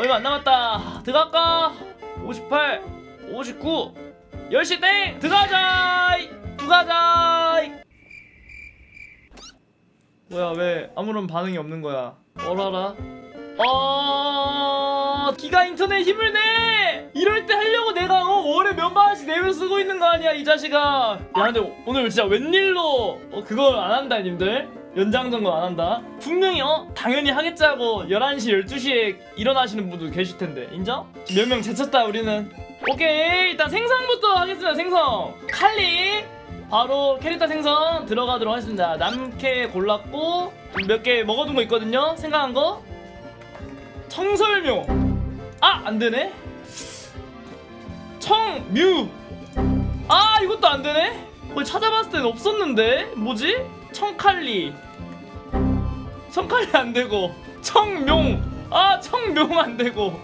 얼마 안 남았다. 들어갈까? 58 59 10시 땡! 들어가자 들어가자 뭐야 왜 아무런 반응이 없는 거야? 어라라 어 기가 인터넷 힘을 내! 이럴 때 하려고 내가 어, 월에 몇만 원씩 내면 쓰고 있는 거 아니야 이 자식아. 야 근데 오늘 진짜 웬일로 어, 그걸 안 한다 님들 연장 점검 안 한다? 분명히 어? 당연히 하겠지 하고 11시 12시에 일어나시는 분도 계실 텐데. 인정? 몇 명 제쳤다 우리는? 오케이 일단 생성부터 하겠습니다 생성 칼리! 바로 캐릭터 생성 들어가도록 하겠습니다. 남캐 골랐고 몇 개 먹어둔 거 있거든요? 생각한 거? 청설묘. 아 안되네. 청뮤. 아 이것도 안되네? 거기 찾아봤을 땐 없었는데? 뭐지 청칼리. 청칼리 안 되고 청룡. 아 청룡 안 되고.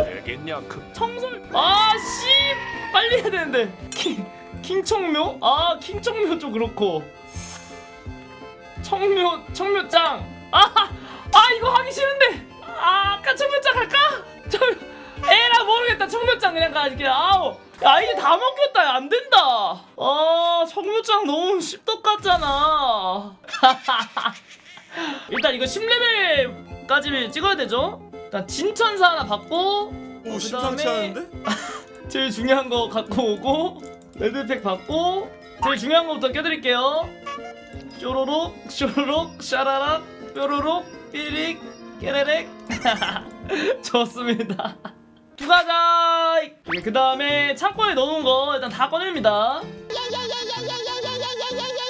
알겠냐 그 청설 아씨 빨리 해야 되는데. 킹 킹청묘? 아 킹청묘 좀 그렇고. 청묘 청묘짱. 아아 이거 하기 싫은데. 아 아까 청묘짱 할까? 청 에라 모르겠다. 청묘짱 그냥 가질게. 아우 야 이게 다 먹혔다. 야, 안 된다. 아 청묘짱 너무 씹덕 같잖아. 일단 이거 10레벨까지 찍어야 되죠? 일단 진천사 하나 받고 오 어, 심상치 그다음에 않은데? 제일 중요한 거 갖고 오고 레드팩 받고 제일 중요한 거부터 껴드릴게요. 쇼로록 쇼로록 샤라락 뾰로록 삐릭 깨레렉 좋습니다 두가자! 그 다음에 창고에 넣어놓은 거 일단 다 꺼냅니다.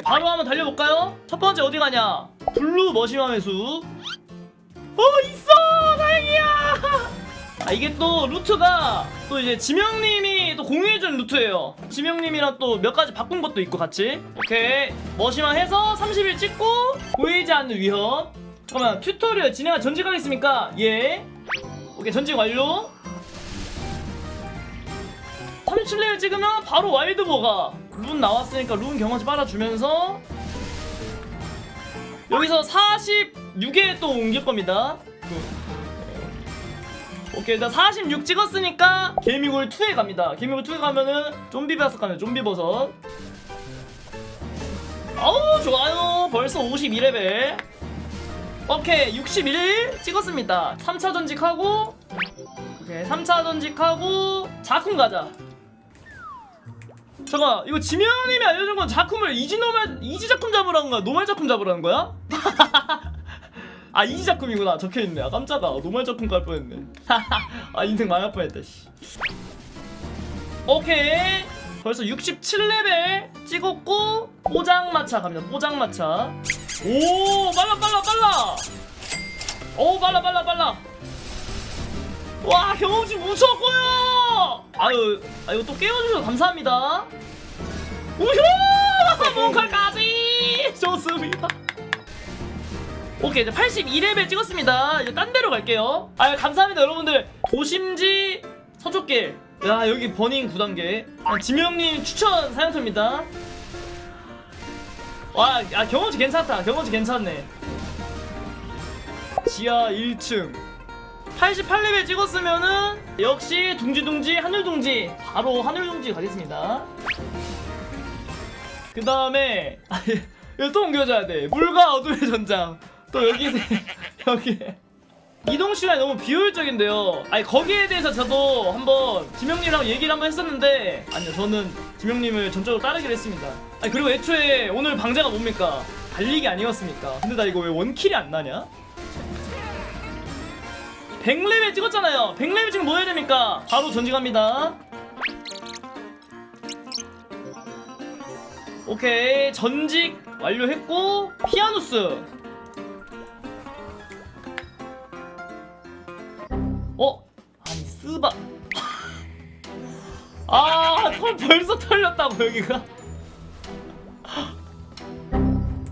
바로 한번 달려볼까요? 첫 번째 어디 가냐? 블루 머시마의 숲어 있어! 다행이야! 아 이게 또 루트가 또 이제 지명님이 또 공유해준 루트예요. 지명님이랑 또 몇 가지 바꾼 것도 있고 같이. 오케이. 머시만 해서 30일 찍고 보이지 않는 위협. 잠깐만 튜토리얼 진행한 전직하겠습니까? 예. 오케이 전직 완료 37레벨 찍으면 바로 와일드버가 룬 나왔으니까 룬 경험치 빨아주면서 여기서 46에 또 옮길 겁니다. 오케이 일단 46 찍었으니까 개미굴 2에 갑니다. 개미굴 2에 가면은 좀비 버섯 가면 좀비 버섯. 어우 좋아요. 벌써 52레벨. 오케이 61 찍었습니다. 3차 전직하고 오케이 3차 전직하고 작품 가자 잠깐 이거 지명님이 알려준 건 작품을 이지 노말 이지 작품 잡으라는 거야? 노말 작품 잡으라는 거야? 아 이지 작품이구나. 적혀있네. 아 깜짝아. 노말 작품 갈 뻔했네. 아 인생 망할 뻔했다 씨. 오케이. 벌써 67레벨 찍었고 포장마차 갑니다. 포장마차. 오 빨라 빨라 빨라. 오 빨라 빨라 빨라 와 경험치 무서워요 아유 아유 또 깨워주셔서 감사합니다. 우효! 몽칼까지! 좋습니다. 오케이 이제 82레벨 찍었습니다. 이제 딴 데로 갈게요. 아 감사합니다 여러분들. 도심지 서쪽길. 야 여기 버닝 9단계. 지명님 추천 사연토입니다. 와 아, 경험치 괜찮다. 경험치 괜찮네. 지하 1층 88레벨 찍었으면은 역시 둥지둥지 하늘둥지 바로 하늘둥지 가겠습니다. 그 다음에 아, 이거 또 옮겨줘야 돼. 물과 어둠의 전장. 또 여기 여기. 이동 시간이 너무 비효율적인데요. 아니 거기에 대해서 저도 한번 지명님이랑 얘기를 한번 했었는데 아니요 저는 지명님을 전적으로 따르기로 했습니다. 아니 그리고 애초에 오늘 방제가 뭡니까? 달리기 아니었습니까? 근데 나 이거 왜 원킬이 안 나냐 100레벨 찍었잖아요. 100레벨 지금 뭐 해야 됩니까? 바로 전직합니다. 오케이. 전직 완료했고 피아누스. 어? 아니 스바. 아 털 벌써 털렸다고 여기가.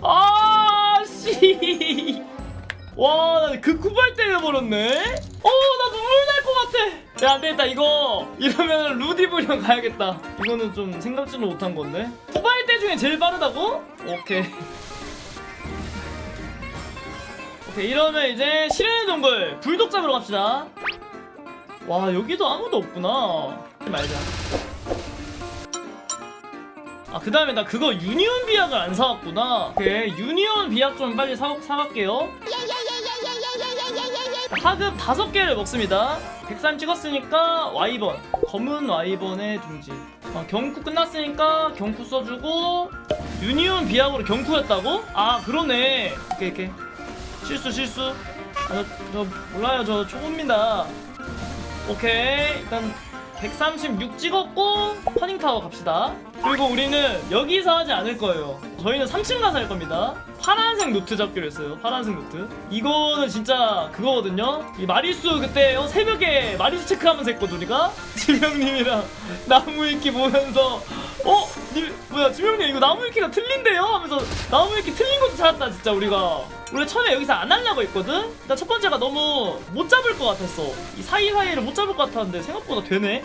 아씨. 와, 나 극구발 때려버렸네? 야, 안 되겠다, 이거. 이러면 루디브령 가야겠다. 이거는 좀 생각지도 못한 건데. 후발대 중에 제일 빠르다고? 오케이. 오케이 이러면 이제 실현의 동굴 불독 잡으러 갑시다 와 여기도 아무도 없구나 말자 아 그 다음에 나 그거 유니온 비약을 안 사왔구나 오케이 유니온 비약 좀 빨리 사, 사갈게요 하급 다섯 개를 먹습니다. 103 찍었으니까 와이번 검은 와이번의 둥지. 아, 경쿠 끝났으니까 경쿠 써주고 유니온 비약으로 경쿠였다고? 아 그러네. 오케이 오케이. 실수 실수. 아, 저, 저 몰라요. 저 초보입니다. 오케이. 일단 136 찍었고 커닝타워 갑시다. 그리고 우리는 여기서 하지 않을 거예요. 저희는 3층 가서 할 겁니다 파란색 노트 잡기로 했어요. 파란색 노트. 이거는 진짜 그거거든요. 이 마리수 그때 어, 새벽에 마리수 체크하면서 했거든 우리가. 지명님이랑 나무 위키 보면서 어? 님, 뭐야 지명님 이거 나무 위키가 틀린데요? 하면서 나무 위키 틀린 것도 찾았다 진짜 우리가. 원래 처음에 여기서 안 하려고 했거든? 일단 첫 번째가 너무 못 잡을 것 같았어. 이 사이사이를 못 잡을 것 같았는데 생각보다 되네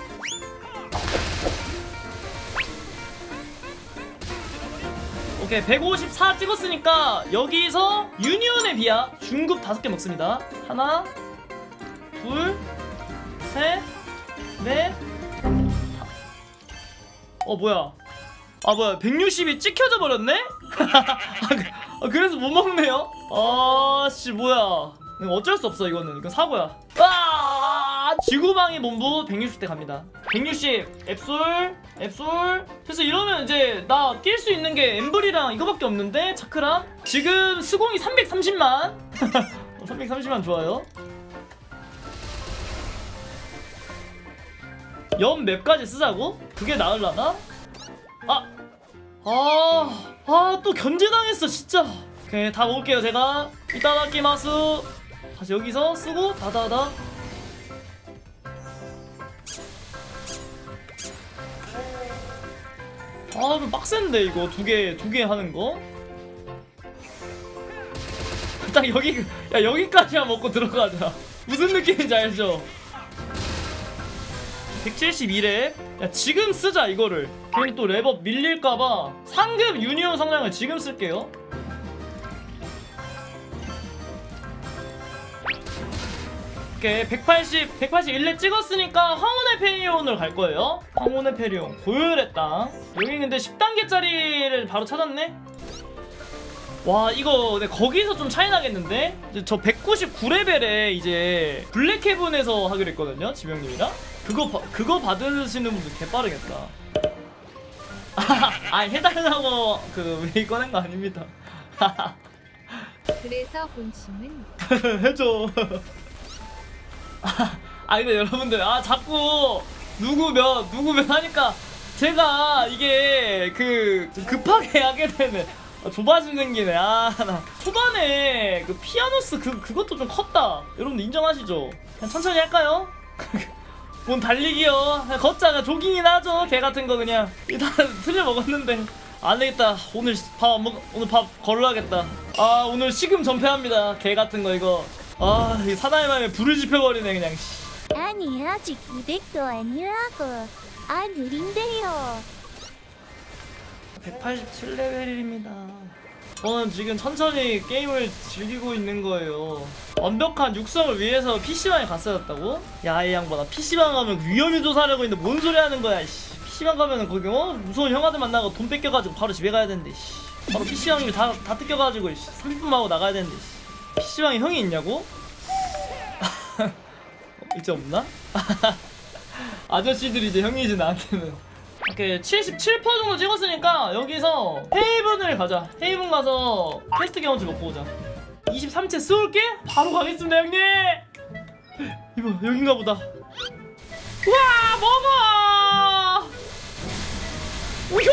오케이 154 찍었으니까 여기서 유니온의 비야 중급 5개 먹습니다. 하나 둘셋넷. 어 뭐야? 아 뭐야? 160이 찍혀져 버렸네? 아, 그래서 못 먹네요? 아씨 뭐야? 어쩔 수 없어 이거는. 이거 사고야. 아 지구방위 본부 160대 갑니다 160 앱솔 앱솔 그래서 이러면 이제 나 낄 수 있는 게 엠블이랑 이거밖에 없는데 차크랑 지금 스공이 330만 330만 좋아요 연 맵까지 쓰자고? 그게 나을라나? 아! 아, 아, 또 견제당했어, 진짜. 오케이, 다 먹을게요, 제가. 이따다키마스. 다시 여기서 쓰고, 다다다. 아, 좀 빡센데, 이거. 두 개, 두 개 하는 거? 딱 여기, 야, 여기까지만 먹고 들어가자. 무슨 느낌인지 알죠? 172렙 야 지금 쓰자 이거를 괜히 또 랩업 밀릴까봐 상급 유니온 성량을 지금 쓸게요 오케이 180 181렙 찍었으니까 황혼의 페리온을 갈 거예요. 황혼의 페리온 고열의 땅 여기 근데 10단계짜리를 바로 찾았네? 와 이거 근데 거기서 좀 차이 나겠는데? 저 199레벨에 이제 블랙 헤븐에서 하기로 했거든요 지명님이랑. 그거 바, 그거 받으시는 분들 개빠르겠다. 아 해달라고 그 웨이 꺼낸 거 아닙니다. 그래서 본심은 해줘 아 근데 여러분들 아 자꾸 누구 몇 누구 몇 하니까 제가 이게 그 급하게 하게 되네 아, 좁아지는 생기네. 아나 초반에 그 피아노스 그 그것도 좀 컸다. 여러분들 인정하시죠? 그냥 천천히 할까요? 뭔 달리기요. 그냥 걷자가 조깅이나 하죠. 개 같은 거 그냥. 일단 틀려 먹었는데. 안 되겠다. 오늘 밥 안 먹, 오늘 밥 걸러야겠다. 아 오늘 식음 전폐합니다. 개 같은 거 이거 아 이 사나이 맘에 불을 지펴버리네 그냥 씨. 아니 아직 200도 아니라고 아 느린데요 187레벨입니다. 저는 지금 천천히 게임을 즐기고 있는 거예요. 완벽한 육성을 위해서 PC방에 갔어야 했다고? 야, 이 양반아. PC방 가면 위험이 조사하려고 있는데 뭔 소리 하는 거야, 씨. PC방 가면은 거기, 어? 무서운 형아들 만나고 돈 뺏겨가지고 바로 집에 가야 되는데, 씨. 바로 PC방이 다, 다 뜯겨가지고, 씨. 30분 하고 나가야 되는데, 씨. PC방에 형이 있냐고? 어, 이제 없나? 아저씨들이 이제 형이지, 나한테는. 오케이 77% 정도 찍었으니까 여기서 헤이븐을 가자 헤이븐 가서 퀘스트 경험치 먹고 오자 23채 쏠게? 바로 가겠습니다 형님 이거 여긴가 보다 와 먹어 우효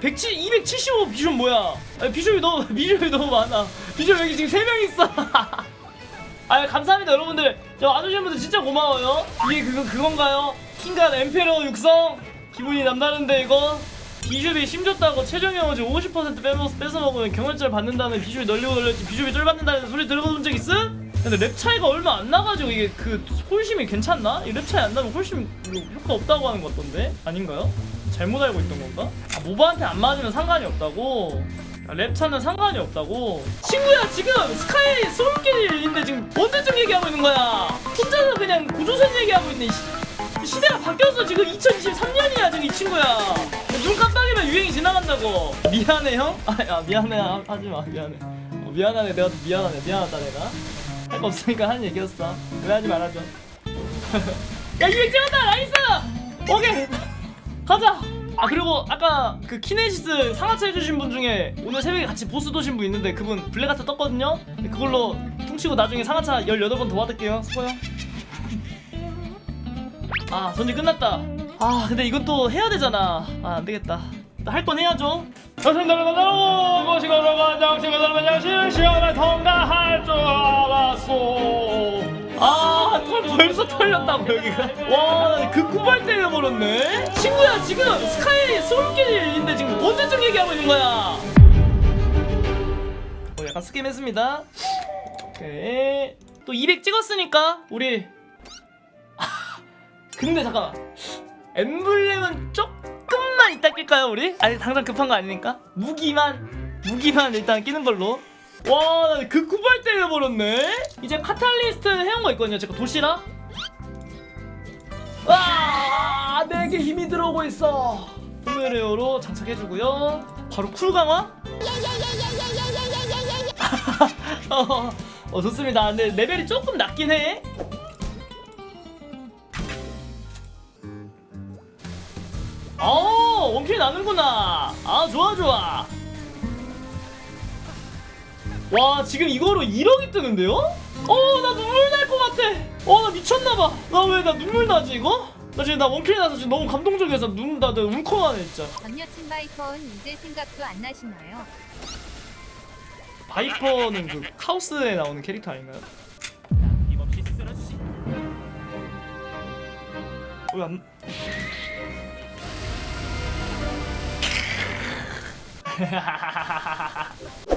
170, 275 비숍 뭐야? 아니, 비숍이 너무 비숍이 너무 많아. 비숍 여기 지금 3명 있어. 아 감사합니다 여러분들. 저 와주신 분들 진짜 고마워요. 이게 그, 그건가요? 킹간 엠페로 육성 기분이 남다른데 이거. 비숍이 심줬다고 최종영어지50% 빼먹, 뺏어먹으면 경찰절 받는다는 비숍이 널리고 널렸지 비숍이 쫄받는다는 소리 들어본 적 있어? 근데 랩 차이가 얼마 안 나가지고 이게 그 홀심이 괜찮나? 이 랩 차이 안 나면 홀심 효과 없다고 하는 것 같던데? 아닌가요? 잘못 알고 있던 건가? 아 모바한테 안 맞으면 상관이 없다고? 아, 랩 차는 상관이 없다고? 친구야 지금 스카이 스몰길인데 지금 언제쯤 얘기하고 있는 거야? 혼자서 그냥 고조선 얘기하고 있네. 이 시- 시대가 바뀌었어. 지금 2023년이야 지금 이 친구야. 눈 깜빡이면 유행이 지나간다고. 미안해 형? 아 야, 미안해. 하- 하지마. 미안해. 어, 미안하네. 내가 좀 미안하네. 미안하다 내가. 할 거 없으니까 하는 얘기였어. 오해하지 말아줘. 야 유행 찍었다! 나이스! 오케이 가자! 아 그리고 아까 그 키네시스 상하차 해주신 분 중에 오늘 새벽에 같이 보스 도신 분 있는데 그분 블랙아트 떴거든요? 그걸로 퉁치고 나중에 상하차 18번 더 받을게요. 수고요. 아 전지 끝났다. 아 근데 이건 또 해야 되잖아. 아 안되겠다. 할 건 해야죠. 만나고 것이고 여러분 친구들 안녕하세요 시험을 통과할 줄 알았어 아 털 벌써 털렸다고. 여기가. 와그 쿠발 때려버렸네? 친구야 지금 스카이 스몰길인데 지금 언제쯤 얘기하고 있는 거야? 어 약간 스캠 했습니다. 오케이. 또 200 찍었으니까 우리. 근데 잠깐만. 엠블렘은 조금만 이따 낄까요 우리? 아니 당장 급한 거 아니니까. 무기만 무기만 일단 끼는 걸로 와그 쿠발 때려버렸네. 이제 카탈리스트 해온 거 있거든요. 제가 도시락. 와 내게 힘이 들어오고 있어. 포메레오로 장착해주고요. 바로 쿨 강화? 어, 어 좋습니다. 근데 레벨이 조금 낮긴 해. 어, 원킬 나는구나. 아, 좋아, 좋아. 와, 지금 이거로 1억이 뜨는데요? 어, 나 눈물 날 것 같아. 어, 나 미쳤나봐. 나 왜 나 눈물 나지, 이거? 나 지금 나 원킬 나서 지금 너무 감동적이어서 눈, 나, 나 울컥하네, 진짜. 전 여친 바이퍼는 이제 생각도 안 나시나요? 바이퍼는 그 카오스에 나오는 캐릭터 아닌가요? 왜 안...